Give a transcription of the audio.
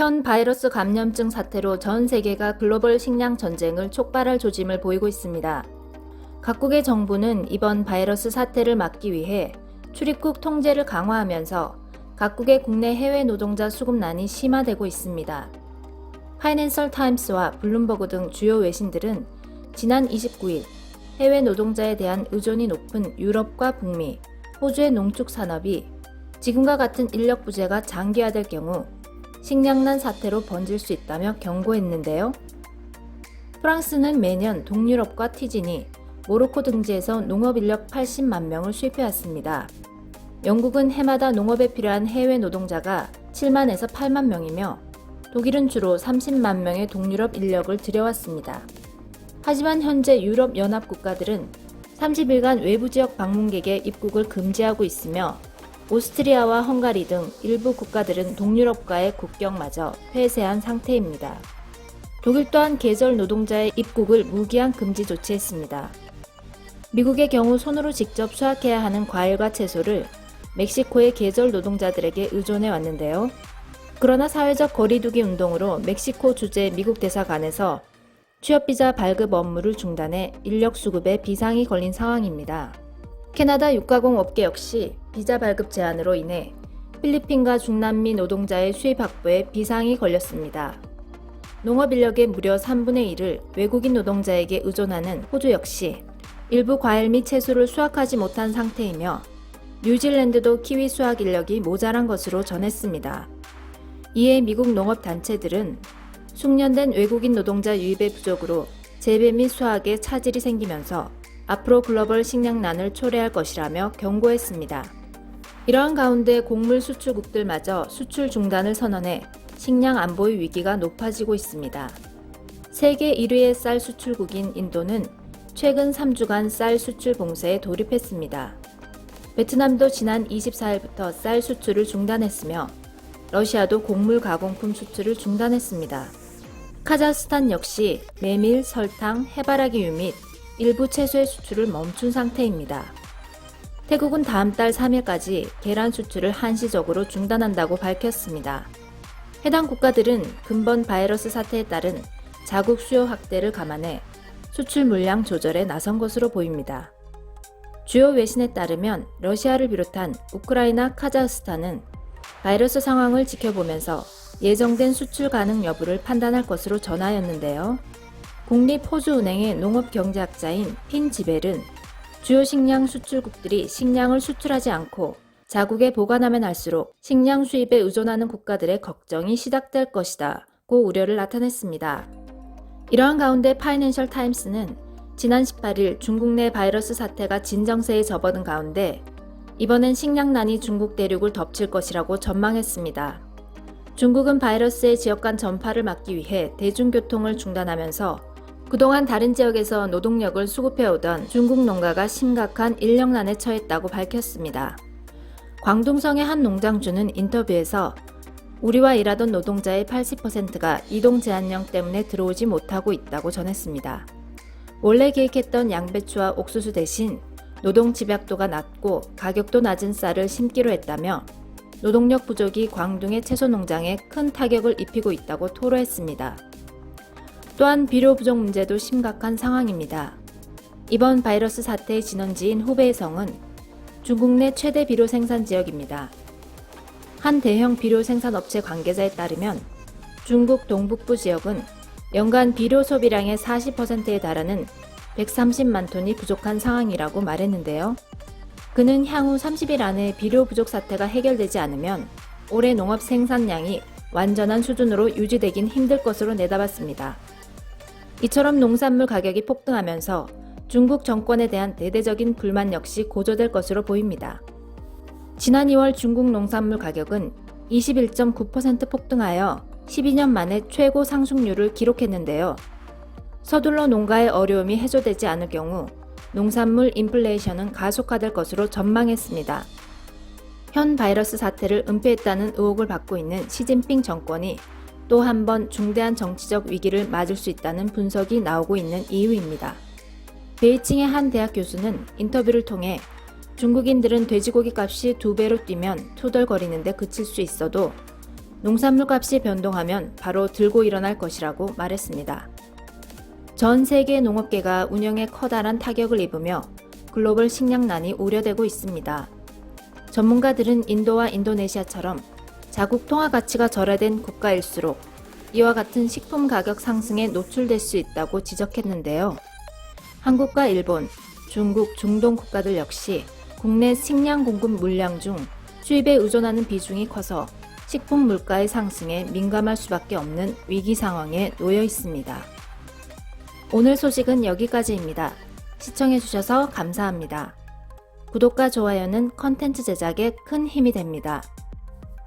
현 바이러스 감염증 사태로 전 세계가 글로벌 식량 전쟁을 촉발할 조짐을 보이고 있습니다. 각국의 정부는 이번 바이러스 사태를 막기 위해 출입국 통제를 강화하면서 각국의 국내 해외 노동자 수급난이 심화되고 있습니다. 파이낸셜 타임스와 블룸버그 등 주요 외신들은 지난 29일 해외 노동자에 대한 의존이 높은 유럽과 북미, 호주의 농축 산업이 지금과 같은 인력 부재가 장기화될 경우 식량난 사태로 번질 수 있다며 경고했는데요. 프랑스는 매년 동유럽과 티진이 모로코 등지에서 농업 인력 80만 명을 수입해왔습니다. 영국은 해마다 농업에 필요한 해외 노동자가 7만에서 8만 명이며 독일은 주로 30만 명의 동유럽 인력을 들여왔습니다. 하지만 현재 유럽 연합 국가들은 30일간 외부 지역 방문객의 입국을 금지하고 있으며 오스트리아와 헝가리 등 일부 국가들은 동유럽과의 국경마저 폐쇄한 상태입니다. 독일 또한 계절 노동자의 입국을 무기한 금지 조치했습니다. 미국의 경우 손으로 직접 수확해야 하는 과일과 채소를 멕시코의 계절 노동자들에게 의존해 왔는데요. 그러나 사회적 거리두기 운동으로 멕시코 주재 미국 대사관에서 취업비자 발급 업무를 중단해 인력 수급에 비상이 걸린 상황입니다. 캐나다 육가공 업계 역시 비자 발급 제한으로 인해 필리핀과 중남미 노동자의 수입 확보에 비상이 걸렸습니다. 농업 인력의 무려 3분의 1을 외국인 노동자에게 의존하는 호주 역시 일부 과일 및 채소를 수확하지 못한 상태이며 뉴질랜드도 키위 수확 인력이 모자란 것으로 전했습니다. 이에 미국 농업 단체들은 숙련된 외국인 노동자 유입의 부족으로 재배 및 수확에 차질이 생기면서 앞으로 글로벌 식량난을 초래할 것이라며 경고했습니다. 이러한 가운데 곡물 수출국들마저 수출 중단을 선언해 식량 안보의 위기가 높아지고 있습니다. 세계 1위의 쌀 수출국인 인도는 최근 3주간 쌀 수출 봉쇄에 돌입했습니다. 베트남도 지난 24일부터 쌀 수출을 중단했으며 러시아도 곡물 가공품 수출을 중단했습니다. 카자흐스탄 역시 메밀, 설탕, 해바라기유 및 일부 채소의 수출을 멈춘 상태입니다. 태국은 다음 달 3일까지 계란 수출을 한시적으로 중단한다고 밝혔습니다. 해당 국가들은 근본 바이러스 사태에 따른 자국 수요 확대를 감안해 수출 물량 조절에 나선 것으로 보입니다. 주요 외신에 따르면 러시아를 비롯한 우크라이나, 카자흐스탄은 바이러스 상황을 지켜보면서 예정된 수출 가능 여부를 판단할 것으로 전하였는데요. 국립 호주은행의 농업경제학자인 핀 지벨은 주요 식량 수출국들이 식량을 수출하지 않고 자국에 보관하면 할수록 식량 수입에 의존하는 국가들의 걱정이 시작될 것이다 고 우려를 나타냈습니다. 이러한 가운데 파이낸셜 타임스는 지난 18일 중국 내 바이러스 사태가 진정세에 접어든 가운데 이번엔 식량난이 중국 대륙을 덮칠 것이라고 전망했습니다. 중국은 바이러스의 지역 간 전파를 막기 위해 대중교통을 중단하면서 그동안 다른 지역에서 노동력을 수급해오던 중국 농가가 심각한 인력난에 처했다고 밝혔습니다. 광둥성의 한 농장주는 인터뷰에서 우리와 일하던 노동자의 80%가 이동 제한령 때문에 들어오지 못하고 있다고 전했습니다. 원래 계획했던 양배추와 옥수수 대신 노동 집약도가 낮고 가격도 낮은 쌀을 심기로 했다며 노동력 부족이 광둥의 채소 농장에 큰 타격을 입히고 있다고 토로했습니다. 또한 비료 부족 문제도 심각한 상황입니다. 이번 바이러스 사태의 진원지인 후베이성은 중국 내 최대 비료 생산 지역입니다. 한 대형 비료 생산 업체 관계자에 따르면 중국 동북부 지역은 연간 비료 소비량의 40%에 달하는 130만 톤이 부족한 상황이라고 말했는데요. 그는 향후 30일 안에 비료 부족 사태가 해결되지 않으면 올해 농업 생산량이 완전한 수준으로 유지되긴 힘들 것으로 내다봤습니다. 이처럼 농산물 가격이 폭등하면서 중국 정권에 대한 대대적인 불만 역시 고조될 것으로 보입니다. 지난 2월 중국 농산물 가격은 21.9% 폭등하여 12년 만에 최고 상승률을 기록했는데요. 서둘러 농가의 어려움이 해소되지 않을 경우 농산물 인플레이션은 가속화될 것으로 전망했습니다. 현 바이러스 사태를 은폐했다는 의혹을 받고 있는 시진핑 정권이 또 한 번 중대한 정치적 위기를 맞을 수 있다는 분석이 나오고 있는 이유입니다. 베이징의 한 대학 교수는 인터뷰를 통해 중국인들은 돼지고기 값이 두 배로 뛰면 투덜거리는데 그칠 수 있어도 농산물 값이 변동하면 바로 들고 일어날 것이라고 말했습니다. 전 세계 농업계가 운영에 커다란 타격을 입으며 글로벌 식량난이 우려되고 있습니다. 전문가들은 인도와 인도네시아처럼 자국 통화 가치가 절하된 국가일수록 이와 같은 식품 가격 상승에 노출될 수 있다고 지적했는데요. 한국과 일본, 중국, 중동 국가들 역시 국내 식량 공급 물량 중 수입에 의존하는 비중이 커서 식품 물가의 상승에 민감할 수밖에 없는 위기 상황에 놓여 있습니다. 오늘 소식은 여기까지입니다. 시청해주셔서 감사합니다. 구독과 좋아요는 컨텐츠 제작에 큰 힘이 됩니다.